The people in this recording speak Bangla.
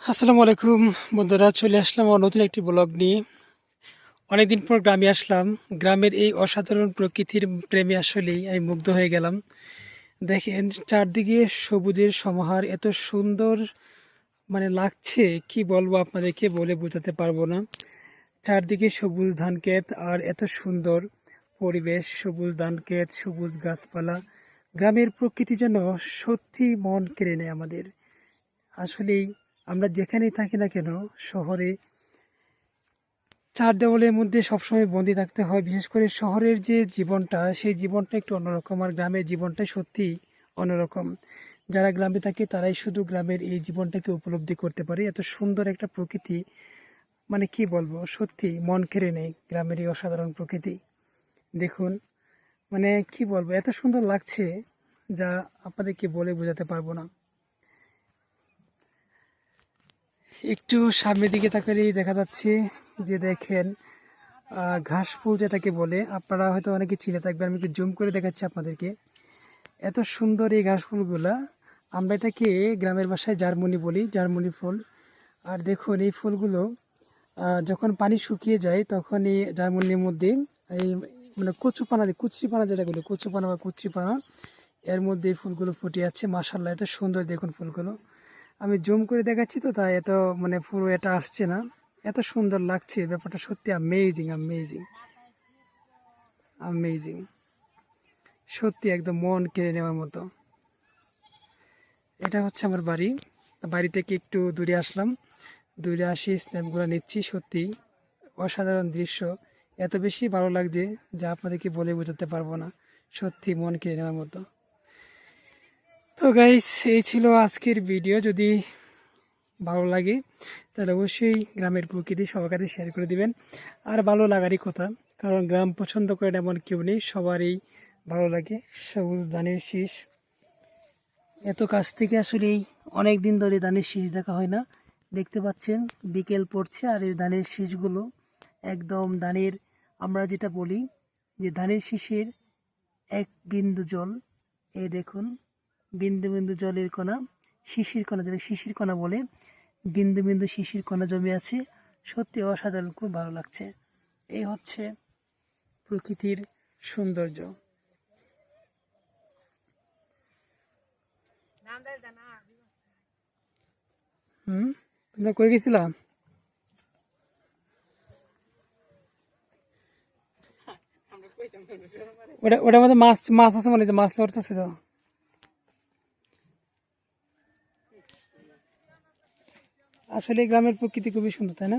আসসালামু আলাইকুম বন্ধুরা, চলে আসলাম আমার নতুন একটি ব্লগ নিয়ে। অনেকদিন পর গ্রামে আসলাম। গ্রামের এই অসাধারণ প্রকৃতির প্রেমে আসলেই আমি মুগ্ধ হয়ে গেলাম। দেখেন, চারদিকে সবুজের সমাহার, এত সুন্দর মানে লাগছে, কি বলব আপনাদেরকে বলে বোঝাতে পারব না। চারদিকে সবুজ ধান ক্ষেত আর এত সুন্দর পরিবেশ, সবুজ ধান ক্ষেত সবুজ গাছপালা। গ্রামের প্রকৃতি যেন সত্যি মন কেড়ে নেয় আমাদের। আসলেই আমরা যেখানেই থাকি না কেন, শহরে চার দেওয়ালের মধ্যে সবসময় বন্দি থাকতে হয়। বিশেষ করে শহরের যে জীবনটা, সেই জীবনটা একটু অন্যরকম। আর গ্রামের জীবনটা সত্যি অন্যরকম। যারা গ্রামে থাকে, তারাই শুধু গ্রামের এই জীবনটাকে উপলব্ধি করতে পারে। এত সুন্দর একটা প্রকৃতি মানে কি বলব, সত্যি মন কেড়ে নেই গ্রামের এই অসাধারণ প্রকৃতি। দেখুন মানে কি বলব, এত সুন্দর লাগছে যা আপনাদেরকে বলে বোঝাতে পারব না। একটু সামনের দিকে তাকালেই দেখা যাচ্ছে যে দেখেন ঘাস ফুল যেটাকে বলে, আপনারা হয়তো অনেকে চিনে থাকবেন, আমি একটু জুম করে দেখাচ্ছি আপনাদেরকে। এত সুন্দর এই ঘাস ফুলগুলা, আমরা এটাকে গ্রামের ভাষায় জার্মনি বলি জার্মনি ফুল। আর দেখুন, এই ফুলগুলো যখন পানি শুকিয়ে যায়, তখন এই জার্মনির মধ্যে, এই মানে কচুপানা কুচরিপানা যেটা বলে কচুপানা বা কুচরিপানা এর মধ্যে এই ফুলগুলো ফুটে আছে মাসাল্লাহ এত সুন্দর দেখুন ফুলগুলো। আমি জুম করে দেখাচ্ছি তো, তাই এত মানে পুরো এটা আসছে না। এত সুন্দর লাগছে, ব্যাপারটা সত্যি অ্যামেজিং অ্যামেজিং অ্যামেজিং সত্যি একদম মন কেড়ে নেওয়ার মতো। এটা হচ্ছে আমার বাড়ি। বাড়ি থেকে একটু দূরে আসলাম। দূরে আসি স্ন্যাপগুলো নিচ্ছি, সত্যি অসাধারণ দৃশ্য। এত বেশি ভালো লাগছে যা আপনাদেরকে বলে বোঝাতে পারব না। সত্যি মন কেড়ে নেওয়ার মতো। তো গাইস এই ছিল আজকের ভিডিও যদি ভালো লাগে, তাহলে অবশ্যই গ্রামের প্রকৃতি সবার কাছে শেয়ার করে দিবেন। আর ভালো লাগারই কথা, কারণ গ্রাম পছন্দ করেন এমন কেউ নেই, সবারই ভালো লাগে, সবুজ ধানের শীষ। এত কাছ থেকে আসলেই অনেক দিন ধরে ধানের শীষ দেখা হয় না। দেখতে পাচ্ছেন, বিকেল পড়ছে আর এই ধানের শীষগুলো একদম ধানের, আমরা যেটা বলি যে ধানের শীষের এক বিন্দু জল। এ দেখুন বিন্দু বিন্দু জলের কণা, শিশির কণা যেটা শিশির কণা বলে, বিন্দু বিন্দু শিশির কণা জমে আছে। সত্যি অসাধারণ, খুব ভালো লাগছে। এই হচ্ছে প্রকৃতির সৌন্দর্য। তোমরা কই গেছিলাম ওটা ওটার মধ্যে মাছ মাছ আছে মানে মাছ লড়তেছে তো? আসলে গ্রামের প্রকৃতি খুবই সুন্দর তাই না?